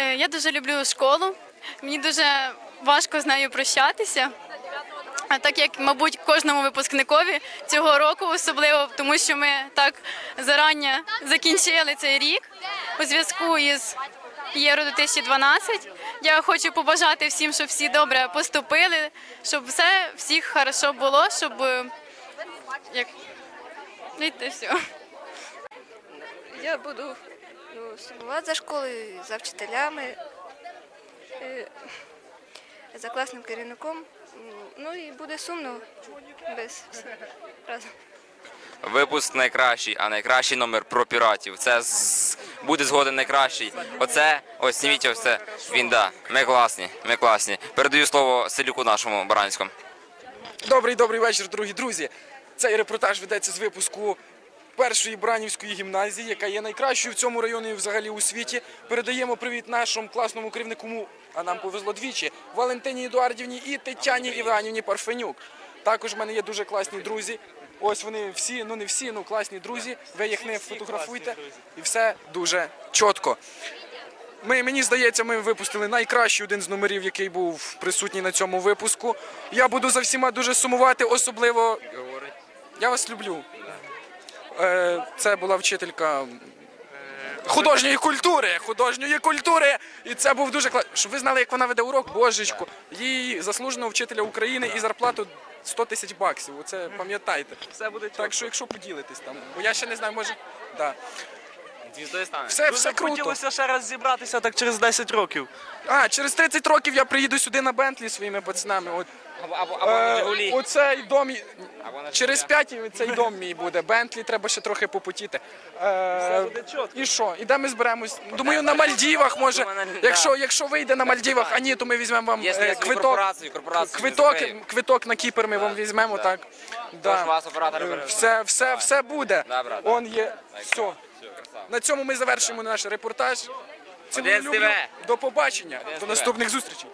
Е, Я дуже люблю школу. Мені дуже важко з нею прощатися. Так як, мабуть, кожному випускникові цього року особливо, тому що ми так зарані закінчили цей рік у зв'язку із Євро 2012. Я хочу побажати всім, щоб всі добре поступили, щоб все всіх хорошо було, щоб е, як те все. Я буду ну, сумувати за школою, за вчителями, е, за класним керівником. Ну і буде сумно без всіх разом. Випуск найкращий, а найкращий номер про піратів. Це з... буде згоден найкращий. Оце, ось зніміть ось це. Він да. Ми класні, ми класні. Передаю слово селюку нашому Баранському. Добрий добрий вечір, дорогі друзі. Цей репортаж ведеться з випуску першої Бранівської гімназії, яка є найкращою в цьому районі і взагалі у світі. Передаємо привіт нашому класному керівнику, а нам повезло двічі, Валентині Едуардівні і Тетяні Іванівні Парфенюк. Також в мене є дуже класні друзі. Ось вони всі, ну не всі, ну класні друзі. Ви їх не фотографуйте, і все дуже чітко. Ми, мені здається, ми випустили найкращий один з номерів, який був присутній на цьому випуску. Я буду за всіма дуже сумувати, особливо. Я вас люблю. Е, Це була вчителька художньої культури. Художньої культури. І це був дуже класно. Щоб ви знали, як вона веде урок, божечку. Їй заслуженого вчителя України і зарплату 100 тисяч баксів. Оце пам'ятайте. Все буде Так що, якщо поділитесь там, бо я ще не знаю, може. Да. Все, Дуже все круто. хотілося ще раз зібратися так через 10 років. А, через 30 років я приїду сюди на Бентлі своїми пацанами. От, Або, або, або на е, Жигулі. оцей дом. Через. 5 цей дом мій буде. Бентлі треба ще трохи попотіти. Е, і що? І де ми зберемось? Думаю, на Мальдівах може. Якщо, якщо вийде на Мальдівах, а ні, то ми візьмемо вам е, квиток. Квиток, квиток на Кіпр ми вам візьмемо, так. Да. Все, все, все буде. Он є. Все. Все. На цьому ми завершимо наш репортаж. Цілую, люблю. До побачення. До наступних зустрічей.